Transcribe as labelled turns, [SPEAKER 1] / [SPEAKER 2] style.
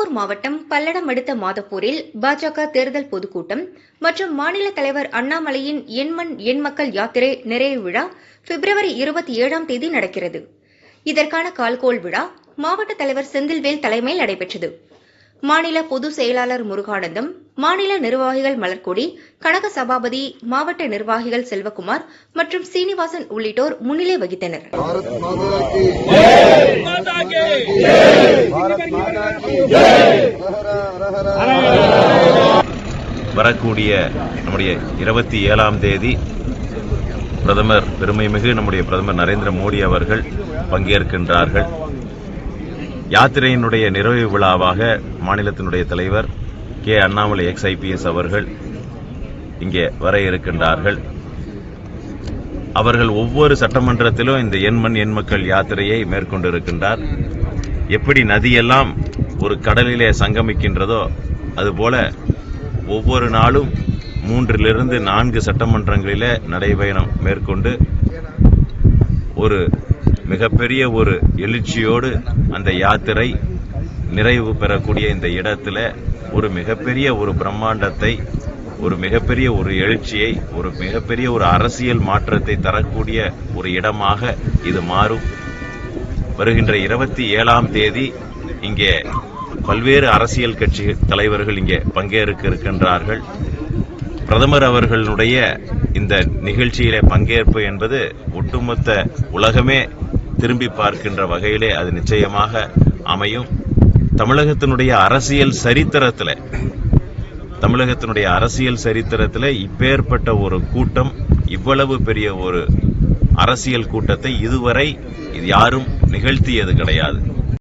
[SPEAKER 1] திருப்பூர் மாவட்டம் பல்லடம் அடுத்த மாதப்பூரில் பாஜக தேர்தல் பொதுக்கூட்டம் மற்றும் மாநில தலைவர் அண்ணாமலையின் எண்மண் எண்மக்கள் யாத்திரை நிறைவு விழா பிப்ரவரி இருபத்தி ஏழாம் தேதி நடக்கிறது. இதற்கான கால்கோள் விழா மாவட்ட தலைவர் செந்தில்வேல் தலைமையில் நடைபெற்றது. மாநில பொதுச் செயலாளர் முருகானந்தம் மாநில நிர்வாகிகள் மலர்கொடி கனக சபாபதி மாவட்ட நிர்வாகிகள் செல்வகுமார் மற்றும் சீனிவாசன் உள்ளிட்டோர் முன்னிலை வகித்தனர்.
[SPEAKER 2] வரக்கூடிய நம்முடைய இருபத்தி ஏழாம் தேதி பிரதமர் பெருமைமிகு நம்முடைய பிரதமர் நரேந்திர மோடி அவர்கள் பங்கேற்கின்றார்கள். யாத்திரையினுடைய நிறைவு விழாவாக மாநிலத்தினுடைய தலைவர் கே. அண்ணாமலை எக்ஸ் ஐபிஎஸ் அவர்கள் இங்கே வர இருக்கின்றார்கள். அவர்கள் ஒவ்வொரு சட்டமன்றத்திலும் இந்த எண்மண் எண்மக்கள் யாத்திரையை மேற்கொண்டிருக்கின்றார். எப்படி நதியெல்லாம் ஒரு கடலிலே சங்கமிக்கின்றதோ அதுபோல ஒவ்வொரு நாளும் மூன்றிலிருந்து நான்கு சட்டமன்றங்களிலே நடைபயணம் மேற்கொண்டு ஒரு மிகப்பெரிய ஒரு எழுச்சியோடு அந்த யாத்திரை நிறைவு பெறக்கூடிய இந்த இடத்துல ஒரு மிகப்பெரிய ஒரு பிரம்மாண்டத்தை ஒரு மிகப்பெரிய ஒரு எழுச்சியை ஒரு மிகப்பெரிய ஒரு அரசியல் மாற்றத்தை தரக்கூடிய ஒரு இடமாக இது மாறும். வருகின்ற இருபத்தி ஏழாம் தேதி இங்கே பல்வேறு அரசியல் கட்சி தலைவர்கள் இங்கே பங்கேற்க இருக்கின்றார்கள். பிரதமர் அவர்களுடைய இந்த நிகழ்ச்சியில பங்கேற்பு என்பது ஒட்டுமொத்த உலகமே திரும்பி பார்க்கின்ற வகையிலே அது நிச்சயமாக அமையும். தமிழகத்தினுடைய அரசியல் சரித்திரத்தில் தமிழகத்தினுடைய அரசியல் சரித்திரத்தில் இப்பேற்பட்ட ஒரு கூட்டம் இவ்வளவு பெரிய ஒரு அரசியல் கூட்டத்தை இதுவரை இது யாரும் நிகழ்த்தியது கிடையாது.